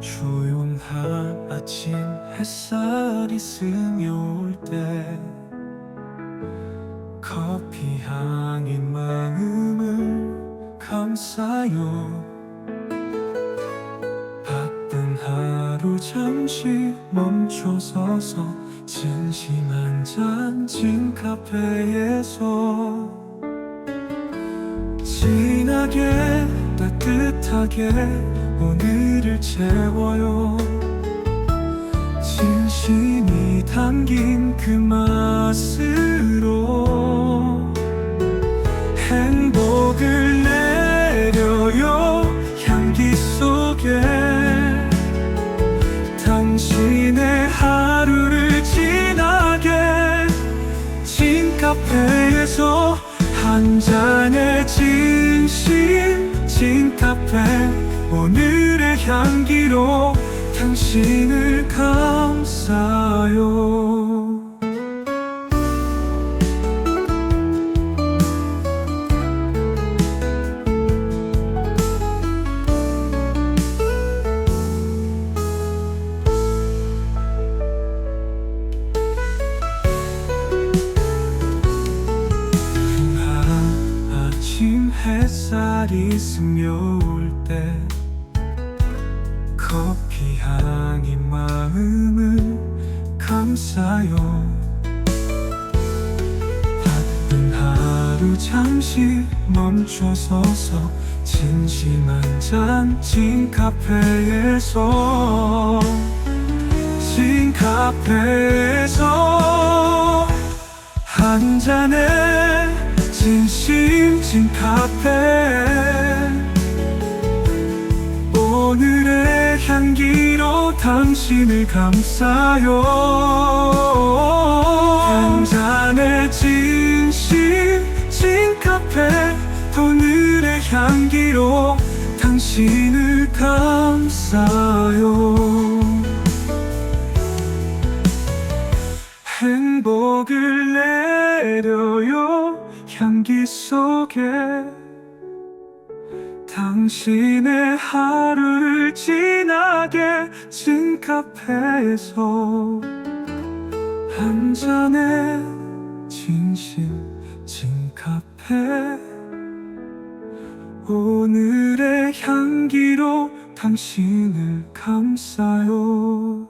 조용한 아침 햇살이 스며올 때 커피 향이 마음을 감싸요 하루 잠시 멈춰서서 진심 한잔 진 카페에서 진하게 따뜻하게 오늘을 채워요. 진심이 담긴 그 맛으로 행복을 진 카페에서 한 잔의 진심 진 카페 오늘의 향기로 당신을 감싸 햇살이 스며올 때 커피 향이 마음을 감싸요. 바쁜 하루 잠시 멈춰서서 진심 한 잔진 카페에서 진 카페에서 한 잔의 진심 진 카페 당신을 감싸요. 한 잔의 진심 진 카페 오늘의 향기로 당신을 감싸요. 행복을 내려요 향기 속에 당신의 하루를 진하게 진 카페에서 한 잔의 진심 진 카페. 오늘의 향기로 당신을 감싸요